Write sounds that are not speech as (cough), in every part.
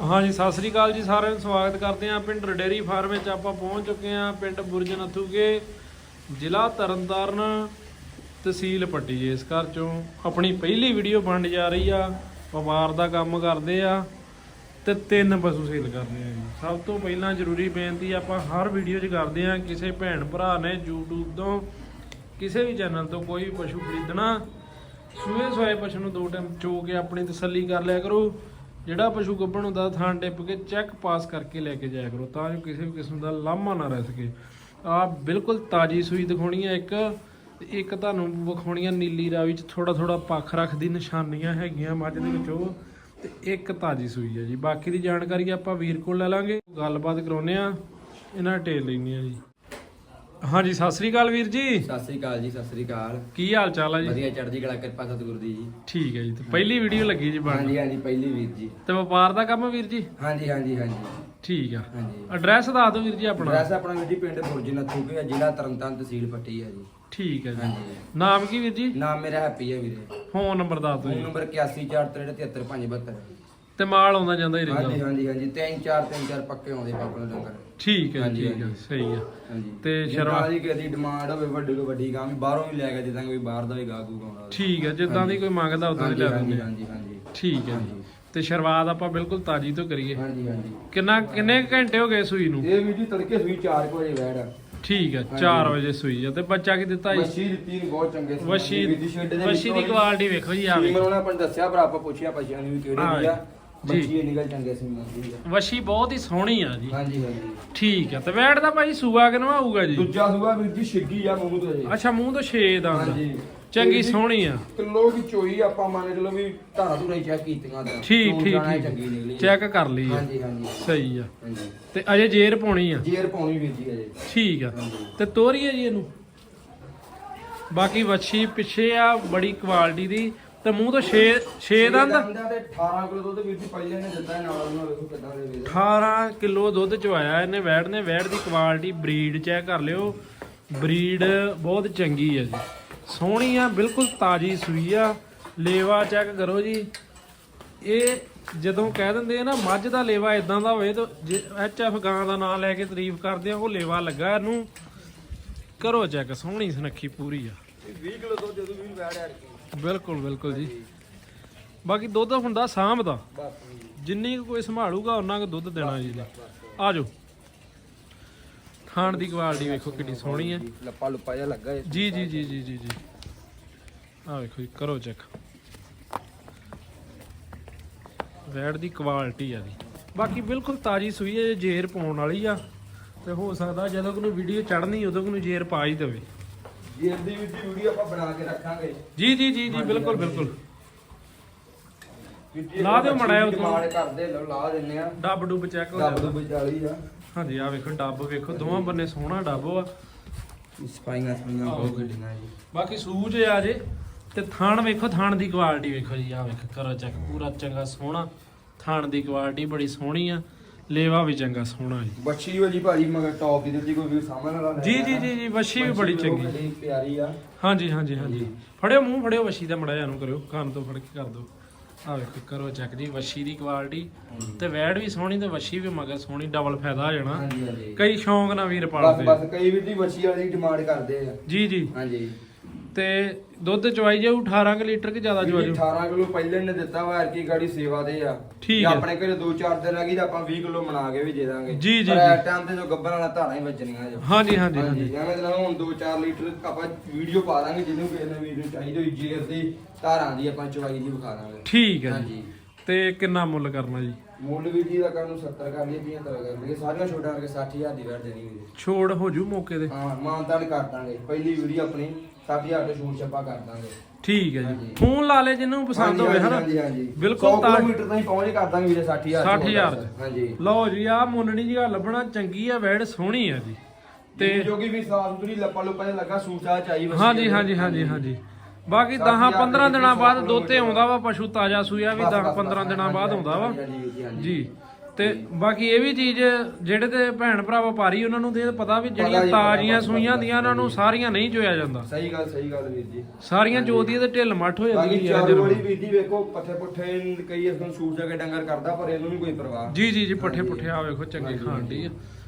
ਹਾਂਜੀ, ਸਤਿ ਸ੍ਰੀ ਅਕਾਲ ਜੀ, ਸਾਰਿਆਂ ਨੂੰ ਸਵਾਗਤ ਕਰਦੇ ਹਾਂ। ਪਿੰਡ ਰਡੇਰੀ ਫਾਰਮ ਵਿੱਚ ਆਪਾਂ ਪਹੁੰਚ ਚੁੱਕੇ ਹਾਂ, ਪਿੰਡ ਬੁਰਜ ਨੱਥੂਕੇ ਜ਼ਿਲ੍ਹਾ ਤਰਨਤਾਰਨ ਤਹਿਸੀਲ ਪੱਟੀ ਜੀ। ਇਸ ਘਰ ਚੋਂ ਆਪਣੀ ਪਹਿਲੀ ਵੀਡੀਓ ਬਣ ਜਾ ਰਹੀ ਆ ਵਪਾਰ ਦਾ ਕੰਮ ਕਰਦੇ ਆ ਤੇ ਤਿੰਨ ਪਸ਼ੂ ਸੇਲ ਕਰਦੇ ਆ ਜੀ। ਸਭ ਤੋਂ ਪਹਿਲਾਂ ਜ਼ਰੂਰੀ ਬੇਨਤੀ, ਆਪਾਂ ਹਰ ਵੀਡੀਓ 'ਚ ਕਰਦੇ ਆ ਕਿਸੇ ਭੈਣ ਭਰਾ ਨੇ YouTube ਤੋਂ, ਕਿਸੇ ਵੀ ਚੈਨਲ ਤੋਂ ਕੋਈ ਵੀ ਪਸ਼ੂ ਖਰੀਦਣਾ ਸੂਏ ਸੋਏ ਪਸ਼ੂ ਨੂੰ ਦੋ ਟਾਈਮ ਚੋ ਕੇ ਆਪਣੀ ਤਸੱਲੀ ਕਰ ਲਿਆ ਕਰੋ। ਜਿਹੜਾ ਪਸ਼ੂ ਗੱਭਣ ਹੁੰਦਾ, ਥਾਂ ਟਿੱਪ ਕੇ ਚੈੱਕ ਪਾਸ ਕਰਕੇ ਲੈ ਕੇ ਜਾਇਆ ਕਰੋ, ਤਾਂ ਜੋ ਕਿਸੇ ਵੀ ਕਿਸਮ ਦਾ ਲਾਮਾ ਨਾ ਰਹਿ ਸਕੇ। ਆ ਬਿਲਕੁਲ ਤਾਜੀ ਸੂਈ ਦਿਖਾਉਣੀ ਹੈ ਇੱਕ। ਤੇ ਇੱਕ ਤੁਹਾਨੂੰ ਵਿਖਾਉਣੀ ਹੈ ਨੀਲੀ ਰਾਵੀ ਚ ਥੋੜਾ ਥੋੜਾ ਪੱਖ ਰੱਖਦੀ ਨਿਸ਼ਾਨੀਆਂ ਹੈਗੀਆਂ ਮੱਝ ਦੇ ਵਿੱਚ। ਉਹ ਤੇ ਇੱਕ ਤਾਜੀ ਸੂਈ ਹੈ ਜੀ। ਬਾਕੀ ਦੀ ਜਾਣਕਾਰੀ ਆਪਾਂ ਵੀਰ ਕੋਲ ਲੈ ਲਾਂਗੇ। ਗੱਲਬਾਤ ਕਰਾਉਨੇ ਆ। ਇਹਨਾਂ ਟੇਲ ਲੈਣੀ ਆ ਜੀ। ਹਾਂਜੀ ਸਤਿ ਸ੍ਰੀ ਅਕਾਲ ਵੀਰ ਜੀ। ਸਤਿ ਸ੍ਰੀ ਅਕਾਲ ਜੀ ਸਤਿ ਸ੍ਰੀ ਅਕਾਲ। ਕੀ ਹਾਲ ਚਾਲ ਹੈ ਜੀ? ਵਧੀਆ ਚੜ੍ਹਦੀ ਕਲਾ ਕਿਰਪਾ ਸਤਿਗੁਰੂ ਦੀ ਜੀ। ਠੀਕ ਹੈ ਜੀ ਤੇ ਪਹਿਲੀ ਵੀਡੀਓ ਲੱਗੀ ਜੀ ਬਣ ਹਾਂਜੀ ਹਾਂਜੀ ਪਹਿਲੀ ਵੀਰ ਜੀ। ਤੇ ਵਪਾਰ ਦਾ ਕੰਮ ਵੀਰ ਜੀ? ਹਾਂਜੀ ਹਾਂਜੀ ਹਾਂਜੀ। ਠੀਕ ਆ। ਹਾਂਜੀ। ਐਡਰੈਸ ਦੱਸ ਦਿਓ ਵੀਰ ਜੀ ਆਪਣਾ। ਐਡਰੈਸ ਆਪਣਾ ਵੀਰ ਜੀ ਪਿੰਡ ਬੁਰਜ ਨੱਥੂਕੇ ਆ ਜ਼ਿਲ੍ਹਾ ਤਰਨਤਾਰਨ ਤਹਿਸੀਲ ਪੱਟੀ ਹੈ ਜੀ। ਠੀਕ ਹੈ ਜੀ। ਹਾਂਜੀ ਨਾਮ ਕੀ ਵੀਰ ਜੀ? ਨਾਮ ਮੇਰਾ ਹੈਪੀ ਹੈ ਵੀਰੇ। ਫੋਨ ਨੰਬਰ ਦੱਸ ਦਿਓ ਫੋਨ ਜੀ ਨੰਬਰ 8143735572 ਤੇ ਮਾਲ ਆਉਂਦਾ ਜਾਂਦਾ ਹੀ ਰਹਿੰਦਾ। ਹਾਂਜੀ ਹਾਂਜੀ ਹਾਂਜੀ। ਤਿੰਨ ਚਾਰ ਤਿੰਨ ਚਾਰ ਪੱਕੇ ਆਉਂਦੇ ਨੂੰ ਡੰਗਰ ਠੀਕ ਹੈ ਹਾਂਜੀ, ਠੀਕ ਹੈ ਹਾਂਜੀ। ਸਹੀ ਆ ਹਾਂਜੀ। ਤੇ ਜੇ ਸ਼ਰਵਾ- ਨਾਲ ਦੀ ਕਿਸੇ ਦੀ ਡਿਮਾਂਡ ਹੋਵੇ ਵੱਡੀ ਤੋਂ ਵੱਡੀ ਗਾਂ ਵੀ ਬਾਹਰੋਂ ਵੀ ਲੈ ਕੇ ਦੇ ਦਾਂਗੇ ਵੀ ਬਾਹਰ ਦਾ ਵੀ ਗਾਹ ਹੋਵੇ। ਠੀਕ ਹੈ ਜਿੱਦਾਂ ਦੀ ਕੋਈ ਮੰਗਦਾ ਉਦਾਂ ਦੀ ਲੈ ਹਾਂਜੀ ਦਿੰਦੇ। ਆ। ਹਾਂਜੀ ਹਾਂਜੀ। ਠੀਕ ਹੈ ਜੀ। ਤੇ ਸ਼ੁਰੂਆਤ ਆਪਾਂ ਬਿਲਕੁਲ ਤਾਜੀ ਤੋਂ ਕਰੀਏ। ਹਾਂਜੀ ਹਾਂਜੀ। ਕਿੰਨਾ ਕਿੰਨੇ ਕੁ ਘੰਟੇ ਹੋ ਗਏ ਸੂਈ ਨੂੰ? ਇਹ ਵੀ ਜੀ ਤੜਕੇ ਸੂਈ 4 ਵਜੇ ਵੈੜ ਆ। ਠੀਕ ਹੈ ਹਾਂਜੀ। 4 ਵਜੇ ਸੂਈ ਆ। ਤੇ ਬੱਚਾ ਕੀ ਦਿੱਤਾ ਜੀ? ਵਸ਼ੀ ਦਿੱਤੀ ਨੂੰ ਬਹੁਤ ਚੰਗੇ ਵਸ਼ੀ ਵਸ਼ੀ ਦੀ ਕੁਆਲਿਟੀ ਵੇਖੋ ਜੀ ਆ ਸੀਮਨ ਵੇਖੋ। ਉਹਨਾਂ ਆਪਾਂ ਦੱਸਿਆ ਪਰ ਆਪਾਂ ਪੁੱਛਿਆ ਪਛਿਆ ਨਹੀਂ ਵੀ ਕਿਹੜੇ ਹਾਂ ਦੀ ਆ। ਬੱਚੀ ਇਹ ਨਿਕਲ ਚੰਗੇ ਸੀ ਮੰਦੀ ਆ ਵਸ਼ੀ ਬਹੁਤ ਹੀ ਸੋਹਣੀ ਆ ਜੀ। ਹਾਂਜੀ ਹਾਂਜੀ। ਠੀਕ ਹੈ ਤੇ ਵੈੜ ਦਾ ਭਾਈ ਸੂਆ ਕਿਨਵਾ ਆਊਗਾ ਜੀ? ਦੂਜਾ ਸੂਆ ਵੀਰ ਜੀ ਛਿੱਗੀ ਆ ਮੂੰਹ ਤੋਂ ਜੀ। ਅੱਛਾ ਮੂੰਹ ਤੋਂ 6 ਦਾ ਹਾਂਜੀ। ਚੰਗੀ ਸੋਹਣੀ ਆ। ਕਿਲੋ ਕੀ ਚੋਈ ਆਪਾਂ ਮੰਨ ਕੇ ਵੀ ਧਾਰਾ ਧੁਰਾ ਹੀ ਚੈੱਕ ਕੀਤੀਆਂ ਦਾ ਠੀਕ ਚੋਣ ਠੀਕ ਜਾਣਾ ਚੰਗੀ ਨਿਕਲੀ ਚੈੱਕ ਕਰ ਲਈ ਆ। ਹਾਂਜੀ ਹਾਂਜੀ। ਸਹੀ ਆ। ਹਾਂਜੀ। ਤੇ ਅਜੇ ਜੇਰ ਪਾਉਣੀ ਆ? ਜੇਰ ਪਾਉਣੀ ਵੀਰ ਜੀ ਅਜੇ। ਠੀਕ ਆ। ਤੇ ਤੋਰੀਏ ਜੀ ਇਹਨੂੰ? ਬਾਕੀ ਵੱਛੀ ਪਿੱਛੇ ਆ ਬੜੀ ਕੁਆਲਿਟੀ ਦੀ। ਤੇ ਮੂੰਹ ਤੋਂ 6 6 ਦੰਦ? ਦੰਦਾਂ ਤੇ 18 ਕਿਲੋ ਦੁੱਧ ਵੀਰ ਜੀ ਪਹਿਲੇ ਨੇ ਦਿੱਤਾ ਇਹ ਨਾਲ ਉਹਨਾਂ ਵੇਖੋ ਕਿੱਦਾਂ ਦੇ ਵੇਖ 18 ਕਿਲੋ ਦੁੱਧ ਚਵਾਇਆ ਇਹਨੇ ਵੈੜ ਨੇ ਵੈੜ ਦੀ ਕੁਆਲਿਟੀ ਬਰੀਡ ਚੈੱਕ ਕਰ ਲਿਓ। ਬਰੀਡ ਬਹੁਤ ਚੰਗੀ ਆ ਜੀ। ਸੋਹਣੀ ਆ ਬਿਲਕੁਲ ਤਾਜੀ ਸੂਈ ਆ। ਲੇਵਾ ਚੈੱਕ ਕਰੋ ਜੀ। ਇਹ ਜਦੋਂ ਕਹਿ ਦਿੰਦੇ ਆ ਨਾ ਮੱਝ ਦਾ ਲੇਵਾ ਇਦਾਂ ਦਾ ਹੋਵੇ ਤਾਂ ਐਚ ਐਫ ਗਾਂ ਦਾ ਨਾਮ ਲੈ ਕੇ ਤਾਰੀਫ ਕਰਦੇ ਆ ਉਹ ਲੇਵਾ ਲੱਗਾ ਇਹਨੂੰ। ਕਰੋ ਚੈੱਕ ਸੋਹਣੀ ਸੁਨੱਖੀ ਪੂਰੀ ਆ। 20 ਕਿਲੋ ਦੁੱਧ ਜਦੋਂ ਵੀ ਵੈੜ ਆ ਰਹੀ ਬਿਲਕੁਲ ਬਿਲਕੁਲ ਜੀ। ਬਾਕੀ ਦੁੱਧ ਹੁੰਦਾ ਸਾਂਭਦਾ ਬਸ ਜਿੰਨੀ ਕੁ ਕੋਈ ਸੰਭਾਲੂਗਾ ਉਹਨਾਂ ਕੁ ਦੁੱਧ ਦੇਣਾ ਜੀ। ਇਹਨੇ। ਆ ਜਾਓ ਖਾਣ ਦੀ ਕੁਆਲਿਟੀ ਵੇਖੋ ਕਿੰਨੀ ਸੋਹਣੀ ਹੈ। ਲੱਪਾ ਲੁੱਪਾ ਜਿਹਾ ਲੱਗਾ ਜੀ ਜੀ ਜੀ ਜੀ ਜੀ ਜੀ। ਆ ਵੇਖੋ ਜੀ ਕਰੋ ਚੈੱਕ। ਵੈੜ ਦੀ ਕੁਆਲਿਟੀ ਆ ਜੀ। ਬਾਕੀ ਬਿਲਕੁਲ ਤਾਜੀ ਸੂਈ ਹੈ ਜੇਰ ਪਾਉਣ ਵਾਲੀ ਆ। ਤੇ ਹੋ ਸਕਦਾ ਜਦੋਂ ਕੋਈ ਵੀਡੀਓ ਚੜਨੀ ਉਦੋਂ ਕੋਈ ਜੇਰ ਪਾ ਹੀ ਦੇਵੇ। ਵੀ ਜੀ ਵੀਡੀਓ ਆਪਾਂ ਬਣਾ ਕੇ ਰੱਖਾਂਗੇ। ਜੀ ਜੀ ਜੀ ਜੀ ਬਿਲਕੁਲ ਬਿਲਕੁਲ। ਲਾ ਦਿਓ ਮਾੜਾ ਉੱਤੋਂ। ਡਿਮਾਂਡ ਕਰਦੇ ਲਓ ਲਾ ਦਿੰਨੇ ਆ। ਡੱਬ ਡੁੱਬ ਚੈੱਕ ਹੋ ਡੱਬ ਜਾਂਦਾ। ਤੋਂ ਵਿਚਾਲੀ ਆ। ਹਾਂਜੀ ਆ ਵੇਖੋ ਡੱਬ ਵੇਖੋ ਦੋਵਾਂ ਬੰਨੇ ਸੋਹਣਾ ਡੱਬ ਆ। ਸਪਾਈਆਂ ਸਪਾਈਆਂ। ਬਹੁਤ ਗੱਡੀਆਂ ਜੀ। ਬਾਕੀ ਸੂਜ ਆ ਜੇ ਤੇ ਥਾਣ ਵੇਖੋ ਥਾਣ ਦੀ ਕੁਆਲਿਟੀ ਵੇਖੋ ਜੀ ਆ ਵੇਖੋ ਕਰੋ ਚੈੱਕ ਪੂਰਾ ਚੰਗਾ ਸੋਹਣਾ। ਥਾਣ ਦੀ ਕੁਆਲਿਟੀ ਬੜੀ ਸੋਹਣੀ ਆ। ਲੇਵਾ ਵੀ ਚੰਗਾ ਸੋਹਣਾ ਜੀ। ਬੱਚੀ ਵਾਲੀ ਭਾਜੀ ਮਗਰ ਟੌਪ ਦੀ ਦਿੱਤੀ ਕੋਈ ਵੀ ਸਾਹਮਣੇ ਵਾਲਾ ਲੈ ਜੀ ਜੀ ਨਾ। ਜੀ ਜੀ ਵੱਛੀ ਵੀ ਬੜੀ ਚੰਗੀ। ਕਿੰਨੀ ਪਿਆਰੀ ਆ। ਹਾਂਜੀ ਹਾਂਜੀ ਹਾਂਜੀ। ਫੜਿਓ ਮੂੰਹ ਫੜਿਓ ਵੱਛੀ ਦਾ ਮੜਾ ਨੂੰ ਕਰਿਓ। ਕੰਨ ਤੋਂ ਫੜ ਕੇ ਕਰ ਦਿਓ। ਆ ਵੇਖੋ ਕਰੋ ਚੈੱਕ ਜੀ ਵੱਛੀ ਦੀ ਕੁਆਲਿਟੀ ਤੇ ਵੈੜ ਵੀ ਸੋਹਣੀ ਤੇ ਵੱਛੀ ਵੀ ਮਗਰ ਸੋਹਣੀ ਡਬਲ ਫਾਇਦਾ ਹੋ ਜਾਣਾ। ਹਾਂਜੀ ਹਾਂਜੀ। ਕਈ ਸ਼ੌਂਕ ਨਾਲ ਵੀਰ ਬਸ ਪਾਲਦੇ ਬਸ ਕਈ ਵੀ ਦੀ ਬੱਚੀ ਵਾਲੀ ਡਿਮਾਂਡ ਕਰਦੇ ਆ। ਜੀ ਜੀ। ਹਾਂਜੀ। ਤੇ ਦੁੱਧ ਚਵਾਈ ਜਾਊ 18 ਕੁ ਲੀਟਰ ਕਿ ਜ਼ਿਆਦਾ ਚਵਾਈ ਜਾਊ? 18 ਕਿਲੋ ਪਹਿਲੇ ਨੇ ਦਿੱਤਾ ਵਾ ਐਰਕੀ ਗਾੜੀ ਸੇਵਾ ਦੇ ਆ। ਠੀਕ ਹੈ। ਆਪਣੇ ਘਰੇ 2-4 ਦਿਨ ਹੈਗੀ ਤਾਂ ਆਪਾਂ 20 ਕਿਲੋ ਬਣਾ ਕੇ ਵੀ ਦੇ ਦਾਂਗੇ। ਜੀ, ਜੀ, ਪਰ ਟਾਈਮ ਤੇ ਜੋ ਗੱਬਰ ਵਾਲਾ ਧਾਰਾਂ ਹੀ ਵੱਜਣੀਆਂ ਜੋ। ਹਾਂਜੀ ਹਾਂਜੀ ਹਾਂਜੀ। ਐਵੇਂ ਤਾਂ ਹੁਣ 2-4 ਲੀਟਰ ਆਪਾਂ ਵੀਡੀਓ ਪਾ ਦਾਂਗੇ ਜਿਹਨੂੰ ਕਿਸੇ ਨੇ ਵੀਡੀਓ ਚਾਹੀਦੀ ਹੋਈ ਜੇਰ ਦੀ ਧਾਰਾਂ ਦੀ ਆਪਾਂ ਚਵਾਈ ਦੀ ਵਿਖਾ ਦਾਂਗੇ। ਠੀਕ ਹੈ ਹਾਂਜੀ। ਤੇ ਕਿੰਨਾ ਮੁੱਲ ਕਰਨਾ ਜੀ? ਮੁੱਲ ਵੀ ਜੀ ਦਾ ਕਰਨ ਨੂੰ 70 ਕਰ ਲਈ 75 ਕਰ ਲਈਏ ਸਾਰੀਆਂ ਛੋਟਾਂ ਕਰਕੇ 60000 ਦੀ ਵੈਟ ਦੇਣੀ ਵੀਰੇ ਛੋੜ ਹੋ ਜੂ ਮੌਕੇ ਤੇ? ਹਾਂ ਮਾਨਤਾਨ ਕਰ ਦਾਂਗੇ। ਪਹਿਲੀ ਵੀਡੀਓ ਆਪਣੀ 60000 ਤੇ ਛੂਟ ਛੱਪਾ ਕਰ ਦਾਂਗੇ। ਠੀਕ ਹੈ ਜੀ। ਹਾਂਜੀ। ਫੋਨ ਲਾ ਲੈ ਜਿਹਨੂੰ ਪਸੰਦ ਹੋਵੇ ਹਨਾ? ਹਾਂਜੀ ਹਾਂਜੀ। ਬਿਲਕੁਲ 100 ਤਾਂ- ਕਿਲੋਮੀਟਰ ਤਾਈਂ ਪਹੁੰਚ ਕਰ ਦਾਂਗੇ ਵੀਰੇ 60000 ਚ 60,000 ਹੋਰ ਦੱਸ। ਹਾਂਜੀ। ਲਓ ਜੀ ਆ ਮੁੰਨਣੀ ਜੀ ਲੱਭਣਾ ਚੰਗੀ ਆ ਵੈੜ ਸੋਹਣੀ ਆ ਜੀ। ਤੇ ਤੇ ਜੋ ਕਿ ਵੀ ਸਾਫ਼ ਸੁਥਰੀ ਲੱਪਾ ਲੁੱਪਾ ਜਿਹਾ ਲੱਗਾ ਸੂਟਾ ਚਾਈ ਵਸੀ ਹਾਂਜੀ ਹਾਂਜੀ ਹਾਂਜੀ ਹਾਂਜੀ। ਬਾਕੀ 10 60,000 15 ਦਿਨਾਂ ਬਾਅਦ ਦੋਤੇ ਆਉਂਦਾ ਵਾ ਪਸ਼ੂ ਤਾਜ਼ਾ ਸੂਇਆ ਵੀ 10 15 ਦਿਨਾਂ ਬਾਅਦ ਆਉਂਦਾ ਵਾ। ਜੀ। ਤੇ ਬਾਕੀ ਇਹ ਵੀ ਚੀਜ਼ ਜਿਹੜੇ ਤੇ ਭੈਣ ਭਰਾ ਵਪਾਰੀ ਉਹਨਾਂ ਨੂੰ ਤੇ ਪਤਾ ਵੀ ਜਿਹੜੀਆਂ ਤਾਜ਼ੀਆਂ ਸੂਈਆਂ ਦੀਆਂ ਉਹਨਾਂ ਨੂੰ ਸਾਰੀਆਂ ਨਹੀਂ ਚੋਇਆ ਜਾਂਦਾ। ਸਹੀ ਗੱਲ ਸਹੀ ਗੱਲ ਵੀਰ ਜੀ। ਸਾਰੀਆਂ ਚੋਦੀਆਂ ਤੇ ਢਿੱਲ ਮੱਠ ਹੋ ਜਾਂਦੀ ਹੈ ਜਦੋਂ। ਵਾਲੀ ਵੀਰ ਜੀ ਵੇਖੋ ਪੱਠੇ ਪੁੱਠੇ ਕਈ ਇਸ ਨੂੰ ਸੂਟ ਜਾ ਕੇ ਡੰਗਰ ਕਰਦਾ ਪਰ ਇਹਨੂੰ ਨਹੀਂ ਕੋਈ ਪਰਵਾਹ ਜੀ ਜੀ ਜੀ ਪੱਠੇ ਪੁੱਠੇ ਆ ਵੇਖੋ ਚੰਗੇ ਖਾਣ ਦੀ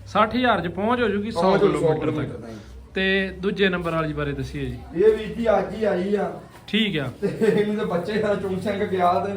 60000 ਚ ਪਹੁੰਚ ਹੋ ਜੂਗੀ 100 ਪਹੁੰਚ ਹੋ ਕਿਲੋਮੀਟਰ ਤੱਕ। ਤੇ ਦੂਜੇ ਨੰਬਰ ਵਾਲੀ ਬਾਰੇ ਦੱਸੀਏ ਜੀ। ਇਹ ਵੀਰ ਜੀ ਅੱਜ ਹੀ ਆਈ ਆ। ਠੀਕ ਆ। ਤੇ ਇਹਨੂੰ ਤੇ ਬੱਚੇ ਦਾ ਚੁੰਗ ਗਿਆ ਤੇ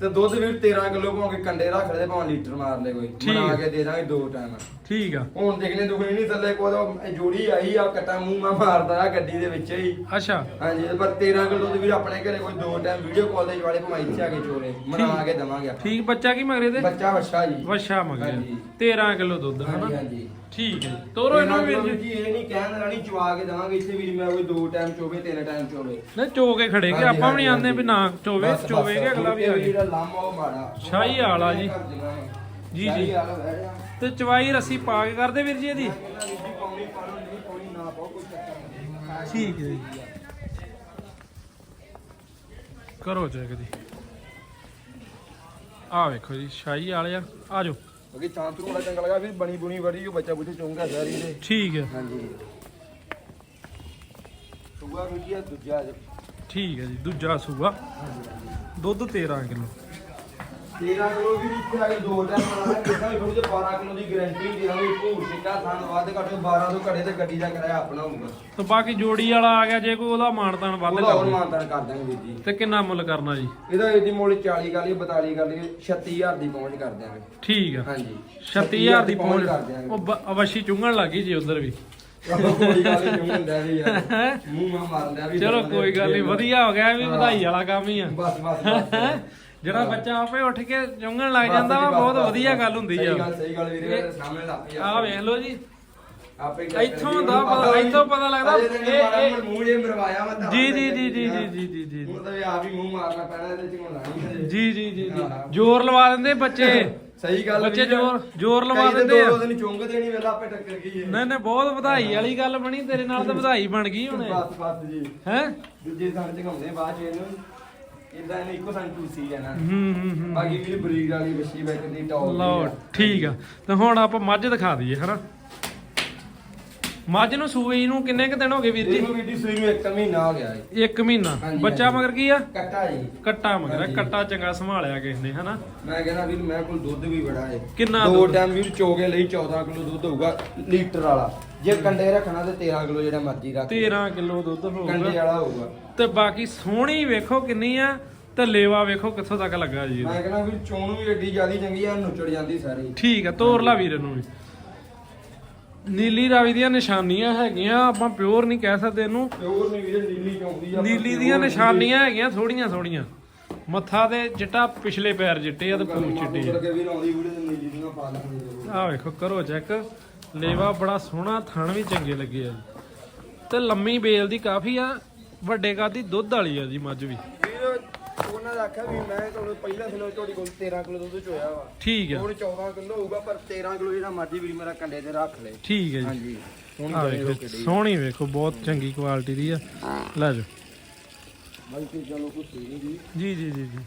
ਤੇ ਦੁੱਧ ਵੀ 13 ਕਿਲੋ ਭਾਵੇਂ ਕੰਡੇ ਰੱਖ ਲੈ ਭਾਵੇਂ ਲੀਟਰ ਮਾਰ ਲੈ ਕੋਈ। ਠੀਕ। ਬਣਾ ਕੇ ਦੇ ਦਾਂਗੇ ਦੋ ਟਾਈਮ ਠੀਕ ਆ। ਹੁਣ ਦੇਖਨੇ ਦੁਖਣੀ ਨਹੀਂ ਥੱਲੇ ਕੋਈ ਜੋੜੀ ਆਈ ਆ ਕਟਾ ਮੂੰਹ ਮਾ ਮਾਰਦਾ ਆ ਗੱਡੀ ਦੇ ਵਿੱਚ ਹੀ। ਅੱਛਾ। ਹਾਂਜੀ ਪਰ 13 ਕਿਲੋ ਦੁੱਧ ਵੀ ਆਪਣੇ ਘਰੇ ਕੋਈ ਦੋ ਟਾਈਮ ਵੀਡੀਓ ਕਾਲ ਦੇ ਵਾਲੇ ਭਾਵੇਂ ਇੱਥੇ ਆ ਕੇ ਚੋਲੇ ਬਣਾ ਕੇ ਦਵਾਂਗੇ ਆਪਾਂ। ਠੀਕ ਬੱਚਾ ਕੀ ਮਗਰੇ ਤੇ? ਬੱਚਾ ਵੱਛਾ ਜੀ। ਵਛਾ ਮਗਰੇ। ਹਾਂਜੀ। 13 ਕਿਲੋ ਦੁੱਧ ਹਾਂਜੀ ਹਨਾ? ਹਾਂਜੀ। ਠੀਕ ਹੈ ਜੀ। ਤੋਰੋ ਇਹਨਾਂ ਨੂੰ ਵੀਰ ਜੀ। ਜੀ ਇਹ ਨਹੀਂ ਕਹਿਣ ਰਾਣੀ ਚਵਾ ਕੇ ਦਵਾਂਗੇ। ਇੱਥੇ ਵੀ ਮੈਂ ਕੋਈ ਦੋ ਟਾਈਮ ਚੋਵੇ ਤਿੰਨ ਟਾਈਮ ਚੋਵੇ। ਨਾ ਚੋ ਕੇ ਖੜੇ ਕਿ ਆਪਾਂ ਵੀ ਨਹੀਂ ਆਂਦੇ ਵੀ ਨਾ ਚੋਵੇ ਬਸ, ਬਸ, ਚੋਵੇ ਕਿ ਅਗਲਾ ਵੀ ਆ ਇਹ ਗਿਆ ਜਿਹੜਾ ਲਾਮਾ ਉਹ ਮਾੜਾ। ਸ਼ਾਹੀ ਵਾਲਾ ਜੀ। ਜੀ, ਜੀ। ਸ਼ਾਹੀ ਵਾਲਾ ਬਹਿ ਜਾ। ਤੇ ਚਵਾਈ ਰੱਸੀ ਪਾ ਕੇ ਕਰਦੇ ਵੀਰ ਜੀ ਇਹਦੀ? ਮੈਂ ਕਹਿੰਦਾ ਵੀਰ ਜੀ ਪਾਉਣੀ ਪਾਉਣੀ ਨਹੀਂ ਪਾਉਣੀ ਨਾ ਪਾਓ ਕੋਈ ਚੱਕਰ ਨਹੀਂ। ਠੀਕ ਹੈ ਜੀ। ਕਰੋ ਚੈੱਕ ਜੀ। ਆ ਵੇਖੋ ਜੀ ਸ਼ਾਹੀ ਵਾਲੇ ਆ। ਆ ਜਾਓ। ਕਿਉਂਕਿ ਤਾਂ ਤਰੂ ਬੜਾ ਚੰਗਾ ਲੱਗਾ ਫਿਰ ਬਣੀ ਬੁਣੀ ਵੜੀ ਜੋ ਬੱਚਾ ਬੁੱਝੇ ਚੁੰਗਾ ਸਾਰੀ ਦੇ। ਠੀਕ ਹੈ। ਹਾਂਜੀ। ਸੁਗਾ ਵੀ ਦੂਜਾ ਠੀਕ ਹੈ ਜੀ ਦੂਜਾ ਸੂਆ। ਦੁੱਧ 13 ਕਿਲੋ। 13 ਕਿਲੋ ਵੀ ਇੱਥੇ ਆ ਕੇ ਦੋ ਟਾਈਮ ਬਣਾਣਾ ਕਿੰਨਾ ਵੀ ਥੋੜੀ 12 ਕਿਲੋ ਦੀ ਗਾਰੰਟੀ ਦੇਵਾਂਗੇ। ਭੂਰ ਸਿੰਘਾ ਥਾਂ ਵੱਧ ਘੱਟ 12 ਤੋਂ ਘੜੇ ਤੇ ਗੱਡੀ ਦਾ ਕਿਰਾਇਆ ਆਪਣਾ ਹੋਊਗਾ ਤੇ ਬਾਕੀ ਜੋੜੀ ਵਾਲਾ ਆ ਗਿਆ ਜੇ ਕੋਈ ਉਹਦਾ ਮਾਨਤਾਨ ਵੱਧ ਉਹਦਾ ਹੋਰ ਕਰ ਮਾਨਤਾਨ ਕਰ ਦਾਂਗੇ ਵੀਰ ਜੀ। ਤੇ ਕਿੰਨਾ ਮੁੱਲ ਕਰਨਾ ਜੀ? ਇਹਦਾ ਇਹਦੀ ਮੁੱਲ 40 ਕਰ ਲਈ 42 ਕਰ ਲਈ 36000 ਦੀ ਪਹੁੰਚ ਕਰ ਦਿਆਂਗੇ। ਠੀਕ ਆ। ਹਾਂਜੀ। 36000 ਦੀ ਪਹੁੰਚ ਪਹੁੰਚ। ਕਰ ਦਿਆਂਗੇ। ਉਹ ਬ- ਅਵਸ਼ੀ ਚੁੰਗਣ ਲੱਗੀ ਜੀ ਉਧਰ ਵੀ। ਕੋਈ ਗੱਲ ਨਹੀਂ ਹੁੰਦਾ ਵੀ ਯਾਰ। ਮੂੰਹ ਮਾ ਵੀ ਚਲੋ ਕੋਈ ਗੱਲ ਨਹੀਂ ਵਧੀਆ ਹੋ ਗਿਆ ਇਹ ਵੀ ਵਧਾਈ ਵਾਲਾ ਕੰਮ ਹੀ ਆ। ਬਸ ਬਸ ਬਸ। ਜਿਹੜਾ ਬੱਚਾ ਆਪੇ ਉੱਠ ਕੇ ਜੁੰਗਣ ਲੱਗ ਜਾਂਦਾ ਵਾ ਬਹੁਤ ਵਧੀਆ ਗੱਲ ਹੁੰਦੀ ਆ। ਸਹੀ ਗੱਲ ਸਹੀ ਗੱਲ ਜੀ। ਜੀ। ਜੀ ਜ਼ੋਰ ਲਵਾ ਦਿੰਦੇ ਬੱਚੇ। (laughs) ਸਹੀ ਗੱਲ ਬੱਚੇ ਜ਼ੋਰ ਜ਼ੋਰ ਲਵਾ ਦਿੰਦੇ ਆ। ਦੋ ਚੁੰਗ ਦੇਣੀ ਵੇਲਾ ਆਪੇ ਟੱਕਰ ਗਈ ਨਹੀਂ ਨਹੀਂ ਬਹੁਤ ਵਧਾਈ ਵਾਲੀ ਗੱਲ ਬਣੀ ਤੇਰੇ ਨਾਲ ਤਾਂ ਵਧਾਈ ਬਣ ਗਈ ਹੁਣ। ਬਸ ਬਸ ਜੀ। ਹੈ? ਦੂਜੇ ਥਾਂ ਚ ਘੁੰਮਦੇ ਬਾਅਦ ਚ ਇਹਨੂੰ। ਇਦਾਂ ਇਹਨੂੰ ਇੱਕੋ ਥਾਂ ਟੂਸੀ ਜਾਣਾ। ਹੂੰ ਹੂੰ ਹੂੰ ਬਾਕੀ ਵੀ ਬਰੀਡ ਵਾਲੀ ਬੱਚੀ ਬੈਠ ਦੀ ਟੌਪ ਲਓ ਠੀਕ ਆ। ਤੇ ਹੁਣ ਆਪਾਂ ਮੱਝ ਦਿਖਾ ਦਈਏ ਹਨਾ? ਮੱਝ ਨੂੰ ਸੂਈ ਨੂੰ ਕਿੰਨੇ ਕ ਦਿਨ ਹੋ ਗਏ ਵੀਰ ਜੀ? ਇਹਨੂੰ ਵੀ ਦੀ ਸੂਈ ਨੂੰ ਇੱਕ ਮਹੀਨਾ ਹੋ ਗਿਆ ਹੈ ਇੱਕ ਮਹੀਨਾ। ਹਾਂਜੀ, ਬੱਚਾ ਹਾਂਜੀ। ਮਗਰ ਕੀ ਆ? ਕੱਟਾ ਜੀ। ਕੱਟਾ ਮਗਰ ਆ, ਹਾਂਜੀ। ਕੱਟਾ ਚੰਗਾ ਸੰਭਾਲਿਆ ਕਿਸ ਨੇ ਹਨਾ? ਮੈਂ ਕਹਿੰਦਾ ਵੀਰ ਮੈਂ ਕੋਲ ਦੁੱਧ ਵੀ ਬੜਾ ਹੈ ਕਿੰਨਾ ਦੋ ਦੁੱਧ? ਟਾਈਮ ਵੀਰ ਚੋਗੇ ਲਈ 14 ਕਿਲੋ ਦੁੱਧ ਹੋਊਗਾ ਲੀਟਰ ਵਾਲਾ। ਜੇ ਕੰਡੇ ਰੱਖਣਾ ਤੇ 13 ਕਿਲੋ ਜਿਹੜਾ ਮਰਜ਼ੀ ਰੱਖ 13 ਕਿਲੋ ਦੁੱਧ ਕੰਡੇ ਹੋਊਗਾ ਵਾਲਾ ਹੋਊਗਾ। ਤੇ ਬਾਕੀ ਸੋਹਣੀ ਵੇਖੋ ਕਿੰਨੀ ਆ ਤੇ ਲੇਵਾ ਵੇਖੋ ਕਿੱਥੋਂ ਤੱਕ ਲੱਗਾ ਜੀ। ਮੈਂ ਕਹਿੰਦਾ ਵੀਰ ਚੋਣ ਵੀ ਏਡੀ ਜਿਆਦੀ ਚੰਗੀ ਆ ਨੁੱਚੜ ਜਾਂਦੀ ਸਾਰੀ। ਠੀਕ ਆ ਤੋਰ ਲਾ ਵੀਰ ਨੂੰ ਵੀ। ਨੀਲੀ ਰਾਵੀ ਦੀਆਂ ਨਿਸ਼ਾਨੀਆਂ ਹੈਗੀਆਂ ਆਪਾਂ ਪਿਓਰ ਨਹੀਂ ਕਹਿ ਸਕਦੇ ਇਹਨੂੰ। ਪਿਓਰ ਨਹੀਂ ਵੀਰ ਨੀਲੀ ਚੌਂਦੀ ਆ ਨੀਲੀ ਦੀਆਂ ਨਿਸ਼ਾਨੀਆਂ ਹੈਗੀਆਂ ਥੋੜੀਆਂ ਥੋੜੀਆਂ ਮੱਥਾ ਤੇ ਚਿੱਟਾ ਪਿਛਲੇ ਪੈਰ ਚਿੱਟੇ ਆ ਤੇ ਪੂੰਛ ਚਿੱਟੀ ਆ। ਕਰਕੇ ਵੀਰ ਆਉਂਦੀ ਵੀਡੀਓ ਤੇ ਨੀਲੀ ਦੀਆਂ ਪਾ ਲਾਂਗੇ ਜ਼ਰੂਰ ਆਹ ਵੇਖੋ ਕਰੋ ਚੈੱਕ। ਲੇਵਾ ਬੜਾ ਸੋਹਣਾ ਥਣ ਵੀ ਚੰਗੇ ਲੱਗੇ ਆ ਜੀ। ਤੇ ਲੰਮੀ ਬੇਲ ਦੀ ਕਾਫੀ ਆ ਵੱਡੇ ਕਾਦੀ ਦੁੱਧ ਵਾਲੀ ਆ ਜੀ ਮੱਝ ਵੀ। ਵੀਰ ਉਹਨਾਂ ਦਾ ਆਖਿਆ ਵੀ ਮੈਂ ਤੁਹਾਨੂੰ ਪਹਿਲਾਂ ਸੁਣੋ ਤੁਹਾਡੀ ਕੋਲ 13 ਕਿਲੋ ਦੁੱਧ ਚੋਇਆ ਵਾ। ਠੀਕ ਆ। ਹੁਣ 14 ਕਿਲੋ ਹੋਊਗਾ ਪਰ 13 ਕਿਲੋ ਜਿਹੜਾ ਮਰਜ਼ੀ ਵੀਰ ਮੇਰਾ ਕੰਡੇ ਤੇ ਰੱਖ ਲੈ। ਠੀਕ ਹੈ ਜੀ। ਹਾਂਜੀ। ਹੁਣ ਆਹ ਬਣੀ ਵੇਖੋ ਰੋਕੇ ਸੋਹਣੀ ਵੇਖੋ ਬਹੁਤ ਚੰਗੀ ਕੁਆਲਿਟੀ ਦੀ ਆ। ਲੈ ਚਲੋ ਕੁਛ ਨਹੀਂ ਜੀ ਜੀ ਜੀ ਜੀ।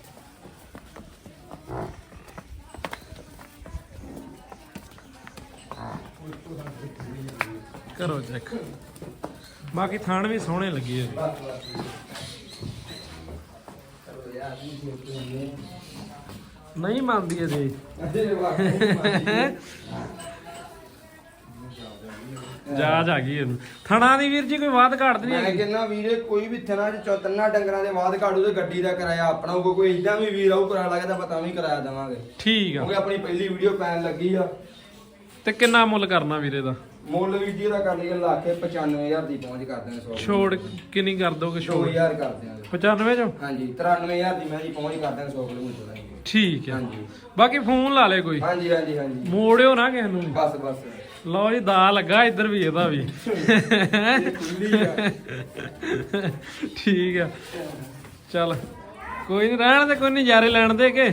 ਕਰੋ ਚੈੱਕ ਬਾਕੀ ਥਾਣ ਵੀ ਸੋਹਣੇ ਲੱਗੇ ਆ। ਜੀ। ਨਹੀਂ ਮੰਨਦੀ ਇਹ ਜੀ ਆ ਗਈ ਇਹਨੂੰ। ਥਣਾ ਦੀ ਵੀਰ ਜੀ ਕੋਈ ਬਾਤ ਘਾਟ ਨਹੀਂ ਮੈਂ ਹੈਗੀ? ਕਹਿੰਦਾ ਵੀਰੇ ਕੋਈ ਵੀ ਥਣਾ ਚ ਚੌਤਨਾ ਡੰਗਰਾਂ ਦੇ ਬਾਅਦ ਕਾੜੂ ਤੇ ਗੱਡੀ ਦਾ ਕਿਰਾਇਆ ਆਪਣਾ ਹੋਊਗਾ ਕੋਈ ਇਦਾਂ ਵੀ ਵੀਰ ਆਊ ਕਰਾ ਲੱਗਦਾ ਪਤਾ ਵੀ ਕਿਰਾਇਆ ਦੇਵਾਂਗੇ। ਠੀਕ ਆ। ਕਿਉਂਕਿ ਆਪਣੀ ਪਹਿਲੀ ਵੀਡੀਓ ਪੈਣ ਲੱਗੀ ਆ। ਤੇ ਕਿੰਨਾ ਮੁੱਲ ਕਰਨਾ ਵੀਰੇ ਦਾ? ਮੁੱਲ ਵੀ ਜੀ ਦਾ ਕਰ ਲਈਏ ਲਾ ਕੇ 95000 ਦੀ ਪਹੁੰਚ ਕਰ ਦਿੰਦੇ 100 ਛੋੜ ਕਿੰਨੀ ਕਰ ਦੋਗੇ ਛੋੜ? 2000 ਕਰ ਦਿਆਂਗੇ। 95 ਚੋਂ? ਹਾਂਜੀ 93000 ਦੀ ਮੈਂ ਜੀ ਪਹੁੰਚ ਕਰ ਦਿਆਂ 100 ਕਿਲੋਮੀਟਰ ਦਾ ਠੀਕ ਆ ਹਾਂਜੀ। ਬਾਕੀ ਫੋਨ ਲਾ ਲੇ ਕੋਈ? ਹਾਂਜੀ ਹਾਂਜੀ ਹਾਂਜੀ। ਮੋੜਿਓ ਨਾ ਕਿਸੇ ਨੂੰ। ਬਸ ਬਸ। ਲਓ ਜੀ ਦਾ ਲੱਗਾ ਇੱਧਰ ਵੀ ਇਹਦਾ ਵੀ। ਠੀਕ ਆ ਚੱਲ ਕੋਈ ਨਹੀਂ ਰਹਿਣ ਦੇ ਕੋਈ ਨਜ਼ਾਰੇ ਲੈਣ ਦੇ ਕੇ।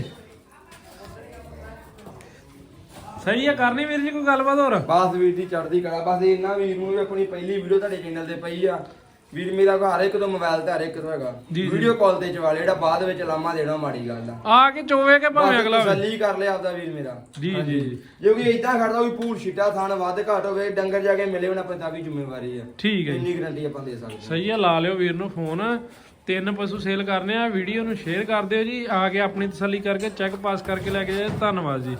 ਸਹੀ ਆ ਕਰਨੀ ਵੀਰ ਜੀ ਕੋਈ ਗੱਲਬਾਤ ਹੋਰ? ਬਸ ਵੀਰ ਦੀ ਚੜਦੀ ਕਲਾ ਬਸ ਇੰਨਾ ਵੀਰ ਨੂੰ ਵੀ ਆਪਣੀ ਪਹਿਲੀ ਵੀਡੀਓ ਤੁਹਾਡੇ ਚੈਨਲ ਤੇ ਪਈ ਆ। ਵੀਰ ਮੇਰਾ ਘਰ ਹਰ ਇੱਕ ਤੋਂ ਮੋਬਾਈਲ ਤੇ ਹਰ ਇੱਕ ਤੋਂ ਹੈਗਾ। ਵੀਡੀਓ ਕਾਲ ਤੇ ਚਵਾ ਲਿਆ, ਜਿਹੜਾ ਬਾਅਦ ਵਿੱਚ ਲਾਮਾ ਦੇਣਾ ਮਾੜੀ ਗੱਲ ਆ। ਆ ਕੇ ਚੋਵੇ ਕੇ ਭਾਵੇਂ ਅਗਲਾ। ਤਸੱਲੀ ਕਰ ਲਿਆ ਆਪਦਾ ਵੀਰ ਮੇਰਾ। ਜੀ। ਜੀ, ਜੀ। ਕੋਈ ਇਦਾਂ ਖੜਦਾ ਕੋਈ ਪੂਰ ਛਿੱਟਾ ਥਾਣ ਵੱਧ ਘੱਟ ਹੋਵੇ ਡੰਗਰ ਜਾ ਕੇ ਮਿਲੇ ਉਹਨਾਂ ਵੀ ਜ਼ਿੰਮੇਵਾਰੀ ਆ। ਠੀਕ ਹੈ ਇੰਨੀ ਗਰੰਟੀ ਆਪਾਂ ਦੇ ਸਕਦੇ। ਸਹੀ ਆ ਲਾ ਲਿਓ ਵੀਰ ਨੂੰ ਫੋਨ ਤਿੰਨ ਪਸ਼ੂ ਸੇਲ ਕਰਨੇ ਆ ਵੀਡੀਓ ਨੂੰ ਸ਼ੇਅਰ ਕਰ ਦਿਓ ਜੀ। ਆ ਕੇ ਆਪਣੀ ਤਸੱਲੀ ਕਰਕੇ ਚੈੱਕ ਪਾਸ ਕਰਕੇ ਲੈ ਕੇ ਜਾਓ ਧੰਨਵਾਦ ਜੀ।